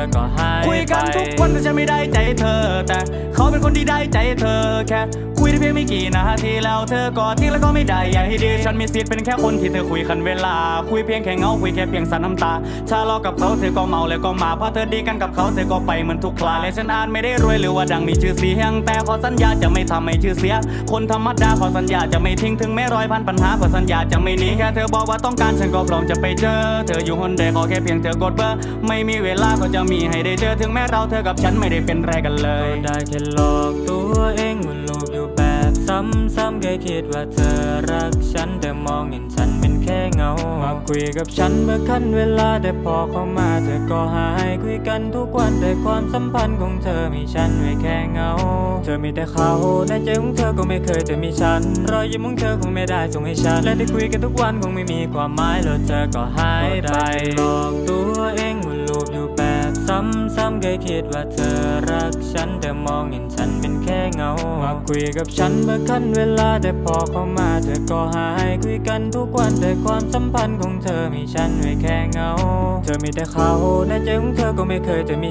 อก็หายคุยกันทุกวันแต่ฉันไม่ได้ใจเธอ แต่เขาเป็นคนที่ได้ใจเธอแค่คุยได้เพียงไม่กี่นาทีแล้วเธอก็ทิ้งแล้วก็ไม่ได้ใหญ่ดี ฉันมีสิทธิ์เป็นแค่คนที่เธอคุยคันเวลา คุยเพียงแค่เงาคุยแค่เพียงสันน้ำตาถ้าเลาะกับเขาเธอก็เมาแล้วก็มาเพราะเธอดีกันกับเขาเธอก็ไปเหมือนทุกคลาและฉันอาจไม่ได้รวยหรือว่าดังมีชื่อเสียง แต่ขอสัญญาจะไม่ทำให้ชื่อเสีย คนธรรมดาขอสัญญาจะไม่ทิ้งถึงแม้ร้อยพันปัญหาขอสัญญาจะไม่หนีแค่เธอบอกว่าต้องการฉันก็พร้อมจะไปเจอ เธออยู่คนเดียวขอแค่เพียงเธอกดเบอร์ไม่มีเวลาก็จะมีให้ได้เจอถึงแม้เราเธอกับฉันไม่ได้เป็นแรกกันเลยได้แค่หลอกตัวเองวนลูปอยู่แบบซ้ำๆแค่คิดว่าเธอรักฉันแต่มองเห็นฉันเป็นแค่เงามาคุยกับฉันเมื่อคันเวลาแต่พอเข้ามาเธอก็หายคุยกันทุกวันแต่ความสัมพันธ์ของเธอมีฉันไว้แค่เงา เธอมีแต่เขาในใจของเธอก็ไม่เคยจะมีฉัน รอยยิ้มของเธอคงไม่ได้ส่งให้ฉันและที่คุยกันทุกวันคงไม่มีความหมายแล้วเธอก็หายไปหลอกตัว ซ้ำๆเคยคิดว่าเธอรักฉันแต่มองเห็นฉันเป็นแค่เงา มาคุยกับฉันเมื่อคันเวลาแต่พอเข้ามาเธอก็หายคุยกันทุกวันแต่ความสัมพันธ์ของเธอมีฉันไว้แค่เงา เธอมีแต่เขาในใจของเธอก็ไม่เคยจะมี